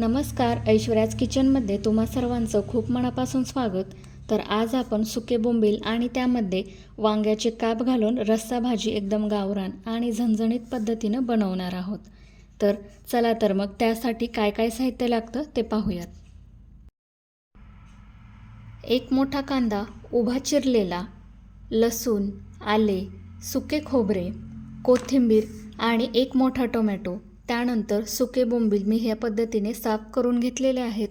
नमस्कार ऐश्वर्याज किचनमध्ये तुम्हा सर्वांचं खूप मनापासून स्वागत. तर आज आपण सुके बोंबील आणि त्यामध्ये वांग्याचे काप घालून रस्सा भाजी एकदम गावरान आणि झणझणीत पद्धतीनं बनवणार आहोत. तर चला तर मग त्यासाठी काय काय साहित्य लागतं ते पाहूयात. एक मोठा कांदा उभा चिरलेला लसूण आले सुके खोबरे कोथिंबीर आणि एक मोठा टोमॅटो. त्यानंतर सुके बोंबील मी ह्या पद्धतीने साफ करून घेतलेले आहेत.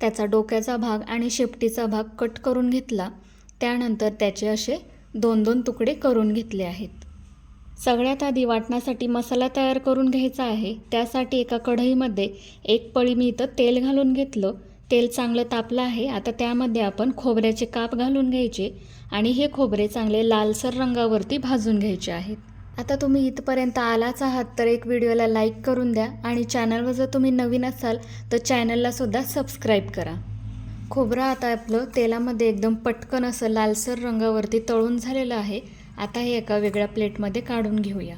त्याचा डोक्याचा भाग आणि शेपटीचा भाग कट करून घेतला. त्यानंतर त्याचे असे दोन दोन तुकडे करून घेतले आहेत. सगळ्यात आधी वाटण्यासाठी मसाला तयार करून घ्यायचा आहे. त्यासाठी एका कढईमध्ये एक पळी मी इथं तेल घालून घेतलं. तेल चांगलं तापलं आहे. आता त्यामध्ये आपण खोबऱ्याचे काप घालून घ्यायचे आणि हे खोबरे चांगले लालसर रंगावरती भाजून घ्यायचे आहेत. आता तुम्ही इथपर्यंत आलाच आहात तर एक व्हिडिओला लाईक करून द्या आणि चॅनलवर जर तुम्ही नवीन असाल तर चॅनललासुद्धा सबस्क्राईब करा. खोबरं आता आपलं तेलामध्ये एकदम पटकन असं लालसर रंगावरती तळून झालेलं आहे. आता हे एका वेगळ्या प्लेटमध्ये काढून घेऊया.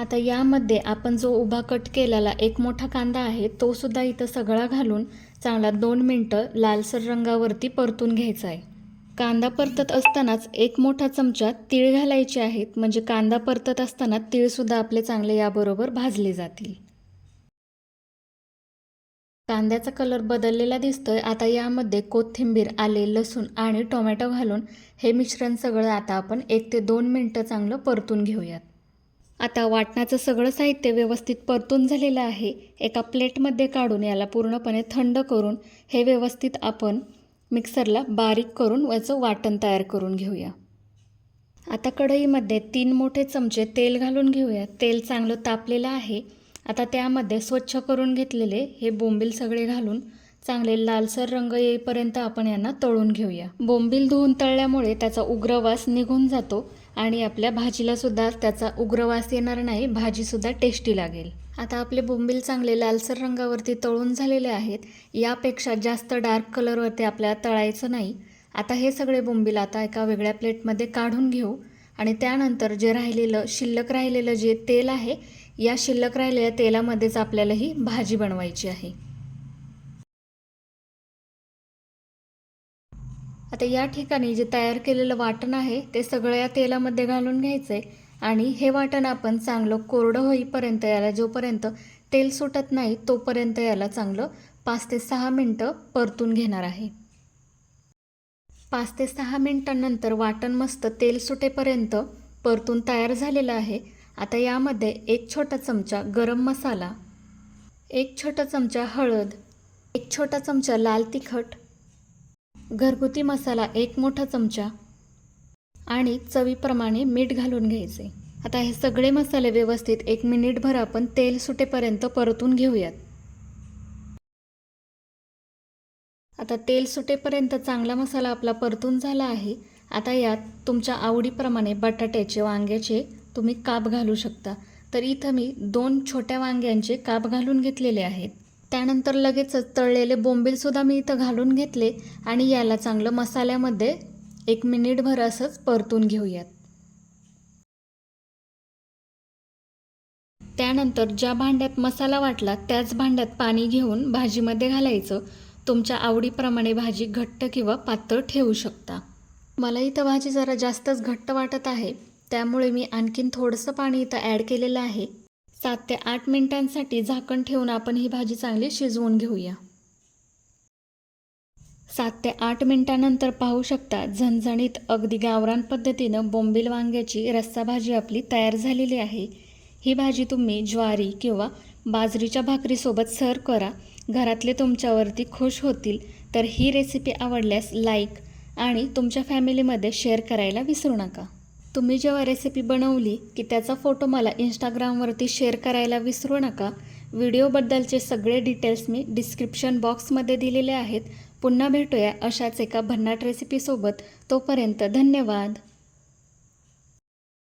आता यामध्ये आपण जो उभा कट केलेला एक मोठा कांदा आहे तोसुद्धा इथं सगळा घालून चांगला दोन मिनटं लालसर रंगावरती परतून घ्यायचा आहे. कांदा परतत असतानाच एक मोठा चमचा तीळ घालायचे आहेत. म्हणजे कांदा परतत असताना तीळसुद्धा आपले चांगले याबरोबर भाजले जातील. कांद्याचा कलर बदललेला दिसतोय. आता यामध्ये कोथिंबीर आले लसूण आणि टोमॅटो घालून हे मिश्रण सगळं आता आपण एक ते दोन मिनटं चांगलं परतून घेऊयात. आता वाटणाचं सगळं साहित्य व्यवस्थित परतून झालेलं आहे. एका प्लेटमध्ये काढून याला पूर्णपणे थंड करून हे व्यवस्थित आपण मिक्सरला बारीक करून याचं वाटण तयार करून घेऊया. आता कढईमध्ये तीन मोठे चमचे तेल घालून घेऊया. तेल चांगलं तापलेलं आहे. आता त्यामध्ये स्वच्छ करून घेतलेले हे बोंबील सगळे घालून चांगले लालसर रंग येईपर्यंत आपण यांना तळून घेऊया. बोंबील धुवून तळल्यामुळे त्याचा उग्रवास निघून जातो. आणि आपल्या भाजीलासुद्धा त्याचा त्याचा उग्रवास येणार नाही भाजीसुद्धा टेस्टी लागेल. आता आपले बोंबील चांगले लालसर रंगावरती तळून झालेले आहेत. यापेक्षा जास्त डार्क कलरवरती आपल्याला तळायचं नाही. आता हे सगळे बोंबील आता एका वेगळ्या प्लेटमध्ये काढून घेऊ. आणि त्यानंतर जे राहिलेलं शिल्लक राहिलेलं जे तेल आहे या शिल्लक राहिलेल्या तेलामध्येच आपल्याला ही भाजी बनवायची आहे. आता या ठिकाणी जे तयार केलेलं वाटण आहे ते सगळं या तेलामध्ये घालून घ्यायचं आहे आणि हे वाटण आपण चांगलं कोरडं होईपर्यंत याला जोपर्यंत तेल सुटत नाही तोपर्यंत याला चांगलं पाच ते सहा मिनटं परतून घेणार आहे. पाच ते सहा मिनटांनंतर वाटण मस्त तेल सुटेपर्यंत परतून तयार झालेलं आहे. आता यामध्ये एक छोटा चमचा गरम मसाला एक छोटा चमचा हळद एक छोटा चमचा लाल तिखट घरगुती मसाला एक मोठा चमचा आणि चवीप्रमाणे मीठ घालून घ्यायचे. आता हे सगळे मसाले व्यवस्थित एक मिनिटभर आपण तेल सुटेपर्यंत परतून घेऊयात. आता तेल सुटेपर्यंत चांगला मसाला आपला परतून झाला आहे. आता यात तुमच्या आवडीप्रमाणे बटाट्याचे वांग्याचे तुम्ही काप घालू शकता. तर इथं मी दोन छोट्या वांग्यांचे काप घालून घेतलेले आहेत. त्यानंतर लगेचच तळलेले बोंबीलसुद्धा मी इथं घालून घेतले आणि याला चांगलं मसाल्यामध्ये एक मिनिटभर असंच परतून घेऊयात. त्यानंतर ज्या भांड्यात मसाला वाटला त्याच भांड्यात पाणी घेऊन भाजीमध्ये घालायचं. तुमच्या आवडीप्रमाणे भाजी घट्ट किंवा पातळ ठेवू शकता. मला इथं भाजी जरा जास्तच घट्ट वाटत आहे. त्यामुळे मी आणखीन थोडंसं पाणी इथं ॲड केलेलं आहे. सात ते आठ मिनिटांसाठी झाकण ठेवून आपण ही भाजी चांगली शिजवून घेऊया. सात ते आठ मिनिटानंतर पाहू शकता झणझणीत अगदी गावरान पद्धतीनं बोंबील वांग्याची रस्सा भाजी आपली तयार झालेली आहे. ही भाजी तुम्ही ज्वारी किंवा बाजरीच्या भाकरीसोबत सर्व करा. घरातले तुमच्यावरती खुश होतील तर ही रेसिपी आवडल्यास लाईक आणि तुमच्या फॅमिलीमध्ये शेअर करायला विसरू नका. तुम्ही जेव्हा रेसिपी बनवली की त्याचा फोटो मला इंस्टाग्रामवरती शेअर करायला विसरू नका. व्हिडिओबद्दलचे सगळे डिटेल्स मी डिस्क्रिप्शन बॉक्समध्ये दिलेले आहेत. पुन्हा भेटूया अशाच एका भन्नाट रेसिपीसोबत तोपर्यंत धन्यवाद.